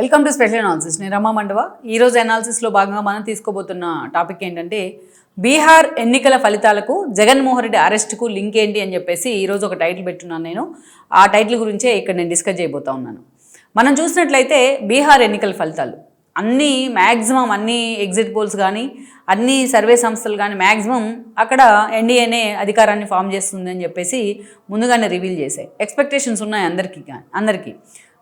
Welcome to special analysis నేను రమా మండవ. ఈరోజు అనాలిసిస్లో భాగంగా మనం తీసుకోబోతున్న టాపిక్ ఏంటంటే బీహార్ ఎన్నికల ఫలితాలకు జగన్మోహన్ రెడ్డి అరెస్ట్కు లింక్ ఏంటి అని చెప్పేసి ఈరోజు ఒక టైటిల్ పెట్టున్నాను నేను. ఆ టైటిల్ గురించే ఇక్కడ నేను డిస్కస్ చేయబోతా ఉన్నాను. మనం చూసినట్లయితే బీహార్ ఎన్నికల ఫలితాలు. అన్ని మ్యాక్సిమం అన్ని ఎగ్జిట్ పోల్స్ కానీ అన్ని సర్వే సంస్థలు కానీ మ్యాక్సిమం అక్కడ ఎన్డీఏనే అధికారాన్ని ఫామ్ చేస్తుంది అని చెప్పేసి ముందుగానే రివీల్ చేశాయి. ఎక్స్పెక్టేషన్స్ ఉన్నాయి అందరికీ అందరికీ.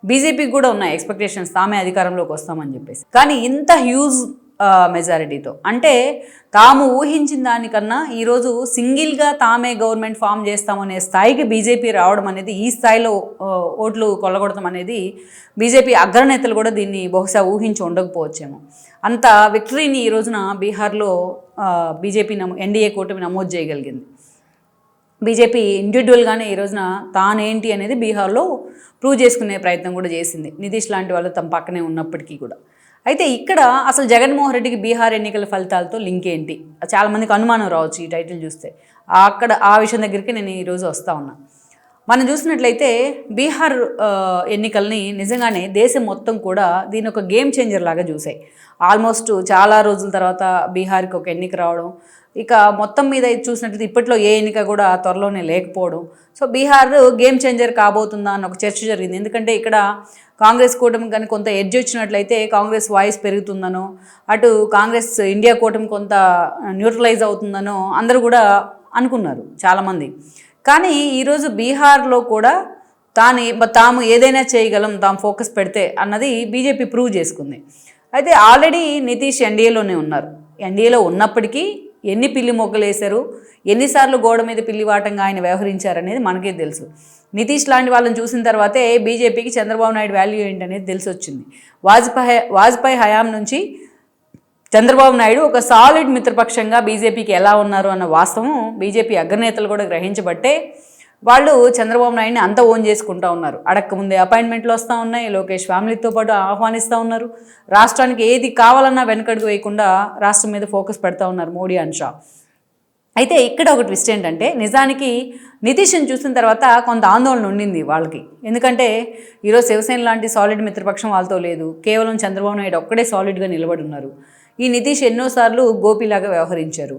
బీజేపీకి కూడా ఉన్నాయి ఎక్స్పెక్టేషన్స్ తామే అధికారంలోకి వస్తామని చెప్పేసి. కానీ ఇంత హ్యూజ్ మెజారిటీతో అంటే తాము ఊహించిన దానికన్నా ఈరోజు సింగిల్గా తామే గవర్నమెంట్ ఫామ్ చేస్తామనే స్థాయికి బీజేపీ రావడం అనేది ఈ స్థాయిలో ఓట్లు కొల్లగొడతాం అనేది బీజేపీ అగ్రనేతలు కూడా దీన్ని బహుశా ఊహించి ఉండకపోవచ్చేమో. అంత విక్టరీని ఈ రోజున బీహార్లో బీజేపీ నమో ఎన్డీఏ కూటమి నమోదు చేయగలిగింది. బీజేపీ ఇండివిజువల్గానే ఈ రోజున తానేంటి అనేది బీహార్లో ప్రూవ్ చేసుకునే ప్రయత్నం కూడా చేసింది. నితీష్ లాంటి వాళ్ళు తమ పక్కనే ఉన్నప్పటికీ కూడా. అయితే ఇక్కడ అసలు జగన్మోహన్ రెడ్డికి బీహార్ ఎన్నికల ఫలితాలతో లింక్ ఏంటి? చాలామందికి అనుమానం రావచ్చు ఈ టైటిల్ చూస్తే. అక్కడ ఆ విషయం దగ్గరికి నేను ఈరోజు వస్తూ ఉన్నా. మనం చూసినట్లయితే బీహార్ ఎన్నికల్ని నిజంగానే దేశం మొత్తం కూడా దీని ఒక గేమ్ చేంజర్ లాగా చూసాయి. ఆల్మోస్ట్ చాలా రోజుల తర్వాత బీహార్కి ఒక ఎన్నిక రావడం ఇక మొత్తం మీద చూసినట్లయితే ఇప్పట్లో ఏ ఎన్నిక కూడా త్వరలోనే లేకపోవడం. సో బీహార్ గేమ్ చేంజర్ కాబోతుందా అన్న ఒక చర్చ జరిగింది. ఎందుకంటే ఇక్కడ కాంగ్రెస్ కూటమి కానీ కొంత ఎడ్జ్ వచ్చినట్లయితే కాంగ్రెస్ వాయిస్ పెరుగుతుందనో అటు కాంగ్రెస్ ఇండియా కూటమి కొంత న్యూట్రలైజ్ అవుతుందనో అందరూ కూడా అనుకున్నారు చాలామంది. కానీ ఈరోజు బీహార్లో కూడా తాను తాము ఏదైనా చేయగలం తాము ఫోకస్ పెడితే అన్నది బీజేపీ ప్రూవ్ చేసుకుంది. అయితే ఆల్రెడీ నితీష్ ఎన్డీఏలోనే ఉన్నారు. ఎన్డీఏలో ఉన్నప్పటికీ ఎన్ని పిల్లి మొగ్గలు వేశారు ఎన్నిసార్లు గోడ మీద పిల్లివాటంగా ఆయన వ్యవహరించారనేది మనకే తెలుసు. నితీష్ లాంటి వాళ్ళని చూసిన తర్వాతే బీజేపీకి చంద్రబాబు నాయుడు వాల్యూ ఏంటనేది తెలిసి వచ్చింది వాజ్పేయి వాజ్పేయి హయాం నుంచి చంద్రబాబు నాయుడు ఒక సాలిడ్ మిత్రపక్షంగా బీజేపీకి ఎలా ఉన్నారు అన్న వాస్తవం బీజేపీ అగ్రనేతలు కూడా గ్రహించబట్టే వాళ్ళు చంద్రబాబు నాయుడిని అంత ఓన్ చేసుకుంటా ఉన్నారు. అడక్క ముందే అపాయింట్మెంట్లు వస్తూ ఉన్నాయి లోకేష్ ఫ్యామిలీతో పాటు ఆహ్వానిస్తూ ఉన్నారు. రాష్ట్రానికి ఏది కావాలన్నా వెనకడుగు వేయకుండా రాష్ట్రం మీద ఫోకస్ పెడతా ఉన్నారు మోడీ అండ్ షా. అయితే ఇక్కడ ఒక ట్విస్ట్ ఏంటంటే నిజానికి నితీష్ని చూసిన తర్వాత కొంత ఆందోళన ఉండింది వాళ్ళకి. ఎందుకంటే ఈరోజు శివసేన లాంటి సాలిడ్ మిత్రపక్షం వాళ్ళతో లేదు. కేవలం చంద్రబాబు నాయుడు ఒక్కడే సాలిడ్గా నిలబడి ఉన్నారు. ఈ నితీష్ ఎన్నోసార్లు గోపిలాగా వ్యవహరించారు.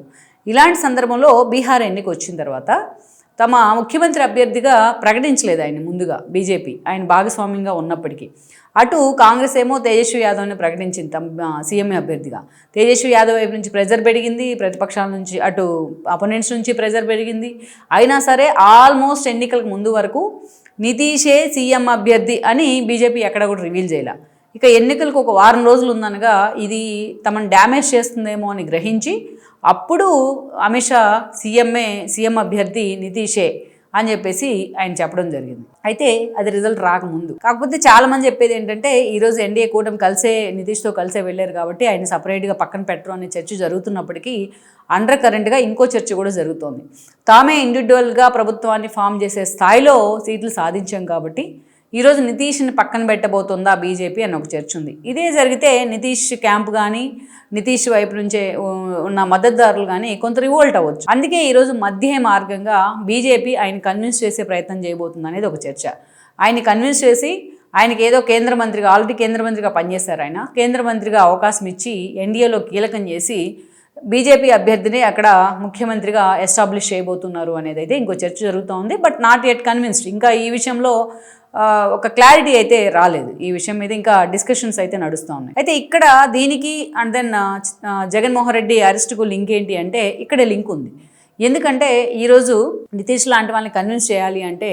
ఇలాంటి సందర్భంలో బీహార్ ఎన్నిక వచ్చిన తర్వాత తమ ముఖ్యమంత్రి అభ్యర్థిగా ప్రకటించలేదు ఆయన ముందుగా బీజేపీ. ఆయన భాగస్వామ్యంగా ఉన్నప్పటికీ. అటు కాంగ్రెస్ ఏమో తేజస్వి యాదవ్ని ప్రకటించింది తమ సీఎం అభ్యర్థిగా. తేజస్వి యాదవ్ వైపు నుంచి ప్రెజర్ పెరిగింది ప్రతిపక్షాల నుంచి అటు అపోనెంట్స్ నుంచి ప్రెజర్ పెరిగింది. అయినా సరే ఆల్మోస్ట్ ఎన్నికలకు ముందు వరకు నితీషే సీఎం అభ్యర్థి అని బీజేపీ ఎక్కడ కూడా రివీల్ చేయలే. ఇక ఎన్నికలకు ఒక వారం రోజులు ఉందనగా ఇది తమను డ్యామేజ్ చేస్తుందేమో అని గ్రహించి అప్పుడు అమిత్ షా సీఎంఏ సీఎం అభ్యర్థి నితీషే అని చెప్పేసి ఆయన చెప్పడం జరిగింది. అయితే అది రిజల్ట్ రాకముందు. కాకపోతే చాలా మంది చెప్పేది ఏంటంటే ఈరోజు ఎన్డీఏ కూటమి కలిసే నితీష్తో కలిసే వెళ్ళారు కాబట్టి ఆయన సపరేట్గా పక్కన పెట్టరు అనే చర్చ జరుగుతున్నప్పటికీ అండర్ కరెంట్గా ఇంకో చర్చ కూడా జరుగుతోంది. తామే ఇండివిజువల్గా ప్రభుత్వాన్ని ఫామ్ చేసే స్థాయిలో సీట్లు సాధించాం కాబట్టి ఈరోజు నితీష్ని పక్కన పెట్టబోతుందా బీజేపీ అని ఒక చర్చ ఉంది. ఇదే జరిగితే నితీష్ క్యాంప్ కానీ నితీష్ వైపు నుంచే ఉన్న మద్దతుదారులు కానీ కొంత రివోల్ట్ అవ్వచ్చు. అందుకే ఈరోజు మధ్య మార్గంగా బీజేపీ ఆయన కన్విన్స్ చేసే ప్రయత్నం చేయబోతుంది అనేది ఒక చర్చ. ఆయన్ని కన్విన్స్ చేసి ఆయనకి ఏదో కేంద్ర మంత్రిగా ఆల్రెడీ కేంద్ర మంత్రిగా పనిచేశారు ఆయన. కేంద్ర మంత్రిగా అవకాశం ఇచ్చి ఎన్డీఏలో కీలకం చేసి బీజేపీ అభ్యర్థిని అక్కడ ముఖ్యమంత్రిగా ఎస్టాబ్లిష్ చేయబోతున్నారు అనేది అయితే ఇంకో చర్చ జరుగుతూ ఉంది. But not at convinced. ఇంకా ఈ విషయంలో ఒక క్లారిటీ అయితే రాలేదు. ఈ విషయం మీద ఇంకా డిస్కషన్స్ అయితే నడుస్తూ ఉన్నాయి. అయితే ఇక్కడ దీనికి అండ్ దెన్ జగన్మోహన్ రెడ్డి అరెస్ట్కు లింక్ ఏంటి అంటే ఇక్కడే లింక్ ఉంది. ఎందుకంటే ఈరోజు నితీష్ లాంటి వాళ్ళని కన్విన్స్ చేయాలి అంటే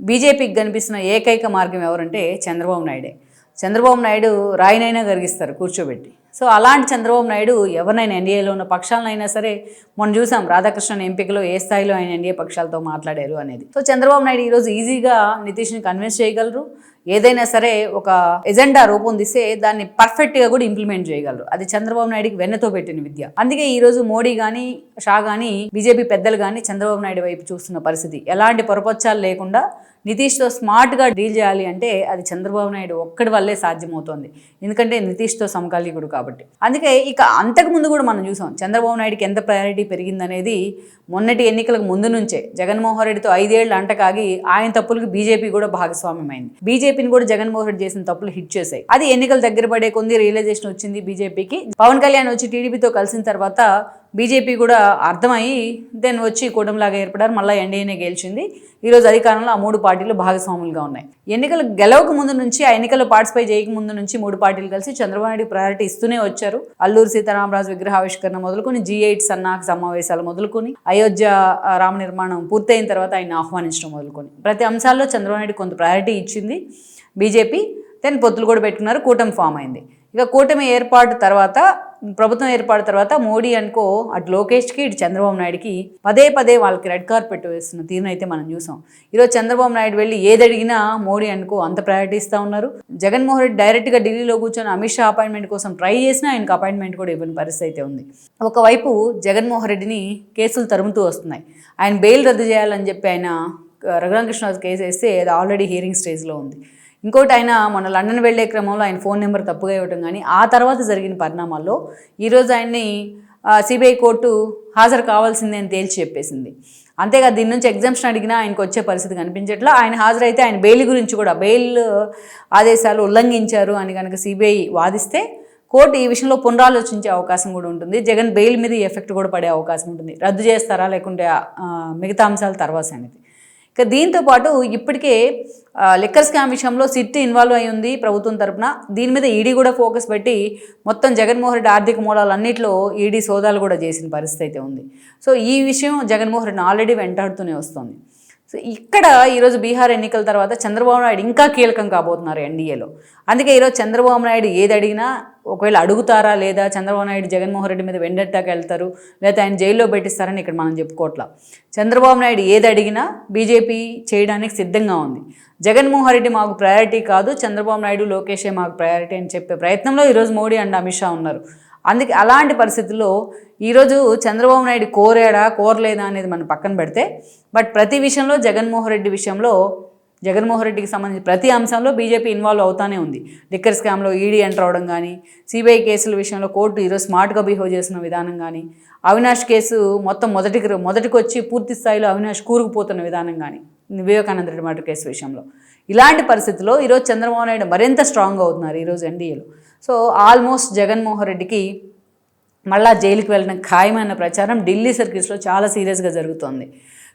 బీజేపీకి కనిపిస్తున్న ఏకైక మార్గం ఎవరంటే చంద్రబాబు నాయుడే. చంద్రబాబు నాయుడు రాయినైనా గరిగిస్తారు కూర్చోబెట్టి. సో అలాంటి చంద్రబాబు నాయుడు ఎవరినైనా ఎన్డీఏలో ఉన్న పక్షాలనైనా సరే మొన్న చూసాం రాధాకృష్ణన్ ఎంపికలో ఏ స్థాయిలో ఆయన ఎన్డీఏ పక్షాలతో మాట్లాడారు అనేది. సో చంద్రబాబు నాయుడు ఈరోజు ఈజీగా నితీష్ని కన్విన్స్ చేయగలరు. ఏదైనా సరే ఒక ఎజెండా రూపొందిస్తే దాన్ని పర్ఫెక్ట్గా కూడా ఇంప్లిమెంట్ చేయగలరు. అది చంద్రబాబు నాయుడుకి వెన్నతో పెట్టిన విద్య. అందుకే ఈరోజు మోడీ కానీ షా కానీ బీజేపీ పెద్దలు కానీ చంద్రబాబు నాయుడు వైపు చూస్తున్న పరిస్థితి. ఎలాంటి పొరపచ్చాలు లేకుండా నితీష్తో స్మార్ట్గా డీల్ చేయాలి అంటే అది చంద్రబాబు నాయుడు ఒక్కడి వల్లే సాధ్యమవుతోంది. ఎందుకంటే నితీష్తో సమకాలీకుడు కాబట్టి. అందుకే ఇక అంతకుముందు కూడా మనం చూసాం చంద్రబాబు నాయుడుకి ఎంత ప్రయారిటీ పెరిగిందనేది మొన్నటి ఎన్నికలకు ముందు నుంచే. జగన్మోహన్ రెడ్డితో ఐదేళ్ళు అంటకాగి ఆయన తప్పులకు బీజేపీ కూడా భాగస్వామ్యమైంది. బీజేపీ బీజేపీని కూడా జగన్మోహన్ రెడ్డి చేసిన తప్పులు హిట్ చేశాయి. అది ఎన్నికలు దగ్గర పడే కొంది రియలైజేషన్ వచ్చింది బీజేపీకి. పవన్ కళ్యాణ్ వచ్చి టీడీపీతో కలిసిన తర్వాత బీజేపీ కూడా అర్థమయ్యి దెన్ వచ్చి కూటమిలాగా ఏర్పడారు మళ్ళీ ఎన్డీఏనే గెలిచింది. ఈరోజు అధికారంలో ఆ మూడు పార్టీలు భాగస్వాములుగా ఉన్నాయి. ఎన్నికలు గెలవక ముందు నుంచి ఆ ఎన్నికలు పార్టిసిపేట్ చేయక ముందు నుంచి మూడు పార్టీలు కలిసి చంద్రబాబు నాయుడు ప్రయారిటీ ఇస్తూనే వచ్చారు. అల్లూరు సీతారామరాజు విగ్రహావిష్కరణ మొదలుకొని జీ ఎయిట్ సన్నాహక సమావేశాలు మొదలుకొని అయోధ్య రామ నిర్మాణం పూర్తయిన తర్వాత ఆయన ఆహ్వానించడం మొదలుకొని. ప్రతి అంశాల్లో చంద్రబాబు నాయుడు కొంత ప్రయారిటీ ఇచ్చింది బీజేపీ. దెన్ పొత్తులు కూడా పెట్టుకున్నారు కూటమి ఫామ్ అయింది. ఇక కూటమి ఏర్పాటు తర్వాత ప్రభుత్వం ఏర్పాటు తర్వాత మోడీ అనుకో అటు లోకేష్కి ఇటు చంద్రబాబు నాయుడుకి పదే పదే వాళ్ళకి రెడ్ కార్పెట్ వేస్తున్న తీరును అయితే మనం చూసాం. ఈరోజు చంద్రబాబు నాయుడు వెళ్ళి ఏది అడిగినా మోడీ అనుకో అంత ప్రయారిటీ ఇస్తూ ఉన్నారు. జగన్మోహన్ రెడ్డి డైరెక్ట్గా ఢిల్లీలో కూర్చొని అమిత్ షా అపాయింట్మెంట్ కోసం ట్రై చేసినా ఆయనకు అపాయింట్మెంట్ కూడా ఇవ్వని పరిస్థితి అయితే ఉంది. ఒకవైపు జగన్మోహన్ రెడ్డిని కేసులు తరుముతూ వస్తున్నాయి. ఆయన బెయిల్ రద్దు చేయాలని చెప్పి ఆయన రఘురామకృష్ణ కేసు వేస్తే అది ఆల్రెడీ హియరింగ్ స్టేజ్లో ఉంది. ఇంకోటి ఆయన మొన్న లండన్ వెళ్ళే క్రమంలో ఆయన ఫోన్ నెంబర్ తప్పుగా ఇవ్వటం కానీ ఆ తర్వాత జరిగిన పరిణామాల్లో ఈరోజు ఆయన్ని సిబిఐ కోర్టు హాజరు కావాల్సిందే అని తేల్చి చెప్పేసింది. అంతేగా దీని నుంచి ఎగ్జామ్షన్ అడిగినా ఆయనకు వచ్చే పరిస్థితి కనిపించట్లా. ఆయన హాజరైతే ఆయన బెయిల్ గురించి కూడా బెయిల్ ఆదేశాలు ఉల్లంఘించారు అని కనుక సిబిఐ వాదిస్తే కోర్టు ఈ విషయంలో పునరాలోచించే అవకాశం కూడా ఉంటుంది. జగన్ బెయిల్ మీద ఎఫెక్ట్ కూడా పడే అవకాశం ఉంటుంది. రద్దు చేస్తారా లేకుంటే మిగతా అంశాలు తర్వాత అనేది ఇక దీంతో పాటు ఇప్పటికే లిక్కర్ స్కామ్ విషయంలో సిట్ ఇన్వాల్వ్ అయి ఉంది ప్రభుత్వం తరపున. దీని మీద ఈడీ కూడా ఫోకస్ పెట్టి మొత్తం జగన్మోహన్ రెడ్డి ఆర్థిక మూలాలన్నింటిలో ఈడీ సోదాలు కూడా చేసిన పరిస్థితి అయితే ఉంది. సో ఈ విషయం జగన్మోహన్ రెడ్డిని ఆల్రెడీ వెంటాడుతూనే వస్తుంది. సో ఇక్కడ ఈరోజు బీహార్ ఎన్నికల తర్వాత చంద్రబాబు నాయుడు ఇంకా కీలకం కాబోతున్నారు ఎన్డీఏలో. అందుకే ఈరోజు చంద్రబాబు నాయుడు ఏది అడిగినా ఒకవేళ అడుగుతారా లేదా చంద్రబాబు నాయుడు జగన్మోహన్ రెడ్డి మీద వెండట్టాకి వెళ్తారు లేదా ఆయన జైల్లో పెట్టిస్తారని ఇక్కడ మనం చెప్పుకోవట్లా. చంద్రబాబు నాయుడు ఏది అడిగినా బీజేపీ చేయడానికి సిద్ధంగా ఉంది. జగన్మోహన్ రెడ్డి మాకు ప్రయారిటీ కాదు చంద్రబాబు నాయుడు లోకేషే మాకు ప్రయారిటీ అని చెప్పే ప్రయత్నంలో ఈరోజు మోడీ అండ్ అమిత్ షా ఉన్నారు. అందుకే అలాంటి పరిస్థితుల్లో ఈరోజు చంద్రబాబు నాయుడు కోరాడా కోరలేదా అనేది మనం పక్కన పెడితే బట్ ప్రతి విషయంలో జగన్మోహన్ రెడ్డి విషయంలో జగన్మోహన్ రెడ్డికి సంబంధించి ప్రతి అంశంలో బీజేపీ ఇన్వాల్వ్ అవుతానే ఉంది. లిక్కర్ స్కామ్లో ఈడీ ఎంటర్ అవడం కానీ సిబిఐ కేసుల విషయంలో కోర్టు ఈరోజు స్మార్ట్గా బిహేవ్ చేసిన విధానం కానీ అవినాష్ కేసు మొత్తం మొదటికి మొదటికి వచ్చి పూర్తి స్థాయిలో అవినాష్ కూరుకుపోతున్న విధానం కానీ వివేకానంద రెడ్డి మాట కేసు విషయంలో. ఇలాంటి పరిస్థితుల్లో ఈరోజు చంద్రబాబు నాయుడు మరింత స్ట్రాంగ్ అవుతున్నారు ఈరోజు ఎన్డీఏలో సో ఆల్మోస్ట్ జగన్మోహన్ రెడ్డికి మళ్ళా జైలుకి వెళ్ళడం ఖాయమైన ప్రచారం ఢిల్లీ సర్కిల్స్లో చాలా సీరియస్గా జరుగుతోంది.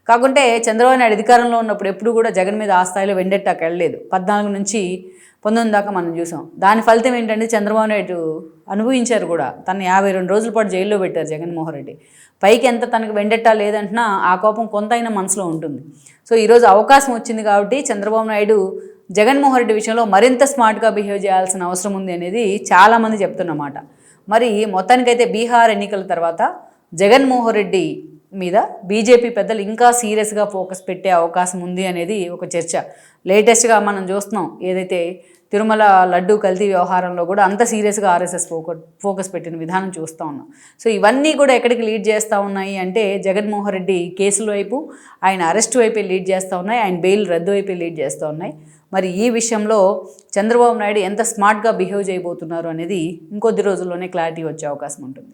కాకుంటే చంద్రబాబు నాయుడు అధికారంలో ఉన్నప్పుడు ఎప్పుడు కూడా జగన్ మీద ఆ స్థాయిలో వెండెట్టాక వెళ్ళలేదు. పద్నాలుగు నుంచి పంతొమ్మిది దాకా మనం చూసాం. దాని ఫలితం ఏంటంటే చంద్రబాబు నాయుడు అనుభవించారు కూడా. తను యాభై రెండు రోజుల పాటు జైల్లో పెట్టారు జగన్మోహన్ రెడ్డి. పైకి ఎంత తనకు వెండెట్టా లేదంటున్నా ఆ కోపం కొంతైనా మనసులో ఉంటుంది. సో ఈరోజు అవకాశం వచ్చింది కాబట్టి చంద్రబాబు నాయుడు జగన్మోహన్ రెడ్డి విషయంలో మరింత స్మార్ట్గా బిహేవ్ చేయాల్సిన అవసరం ఉంది అనేది చాలామంది చెప్తున్నమాట. మరి మొత్తానికైతే బీహార్ ఎన్నికల తర్వాత జగన్మోహన్ రెడ్డి మీద బీజేపీ పెద్దలు ఇంకా సీరియస్గా ఫోకస్ పెట్టే అవకాశం ఉంది అనేది ఒక చర్చ. లేటెస్ట్గా మనం చూస్తున్నాం ఏదైతే తిరుమల లడ్డు కల్తీ వ్యవహారంలో కూడా అంత సీరియస్గా ఆర్ఎస్ఎస్ ఫోకస్ ఫోకస్ పెట్టిన విధానం చూస్తూ ఉన్నాం. సో ఇవన్నీ కూడా ఎక్కడికి లీడ్ చేస్తూ ఉన్నాయి అంటే జగన్మోహన్ రెడ్డి కేసుల వైపు ఆయన అరెస్ట్ వైపే లీడ్ చేస్తూ ఉన్నాయి ఆయన బెయిల్ రద్దు వైపే లీడ్ చేస్తూ ఉన్నాయి. మరి ఈ విషయంలో చంద్రబాబు నాయుడు ఎంత స్మార్ట్గా బిహేవ్ చేయబోతున్నారు అనేది ఇంకొద్ది రోజుల్లోనే క్లారిటీ వచ్చే అవకాశం ఉంటుంది.